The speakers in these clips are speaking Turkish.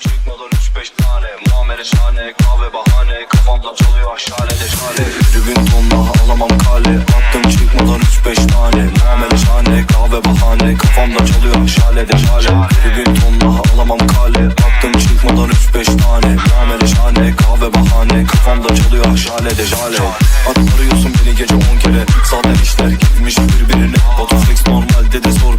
çıkmadan 3-5 tane. Muamele şahane kahve bahane. Kafamda çalıyor şale de şale Tribün tonla alamam kale. Attım çıkmadan 3-5 tane. Muamele şahane kahve bahane. Kafamda çalıyor şale de şale Tribün tonla alamam kale. Attım çıkmadan 3-5 tane. Muamele şahane kahve bahane. Kafamda çalıyor şale de At arıyorsun beni gece 10 kere. Zaten işler gitmiş birbirine. Botoflex normalde de zor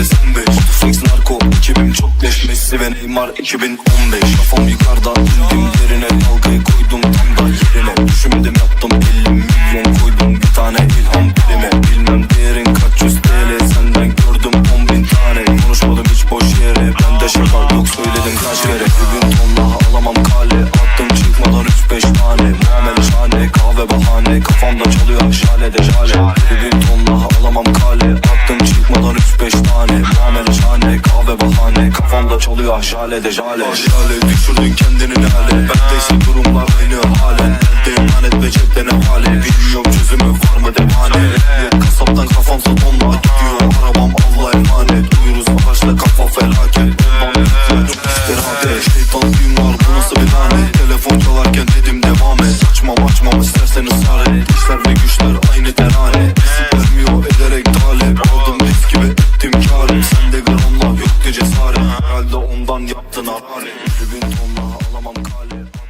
asat Mercedes 15 Botoflex narko ekibim çok leş. Messi ve Neymar 2015 Kafam yukarıda indim yerine. Dalgayı koydum tam da yerine. Düşündüm yaptım 50 milyon koydum. Bir tane ilham dilime. Bilmem değerin kaç yüz TL. Senden gördüm 10 bin tane. Konuşmadım hiç boş yere. Bende şaka yok söyledim kaç kere. Bugün tonla alamam kale Attım. Çıkmadan 3-5 tane. Muamele şahane kahve bahane. Kafamda çalıyor şale de şale. Bugün tonla alamam kale Attım. Çıkmadan 3-5 tane bahane Kafamda çalıyor şale de jale. Şale düşürdün kendini ne hale Bendeyse durumlar aynı halen Elde emanet ve cepte ne hale? Bilmiyorum çözümü var mı demane? Kasaptan kafam satonla gidiyor. Arabam Allah emanet. Duyuruz araçta kafa felaket. Ondan bitler Şeytan günler bu nasıl bir tane Telefon çalarken dedim devam et. Saçma açmam istersen ısrar et. İşler Bugün tonla alamam kale.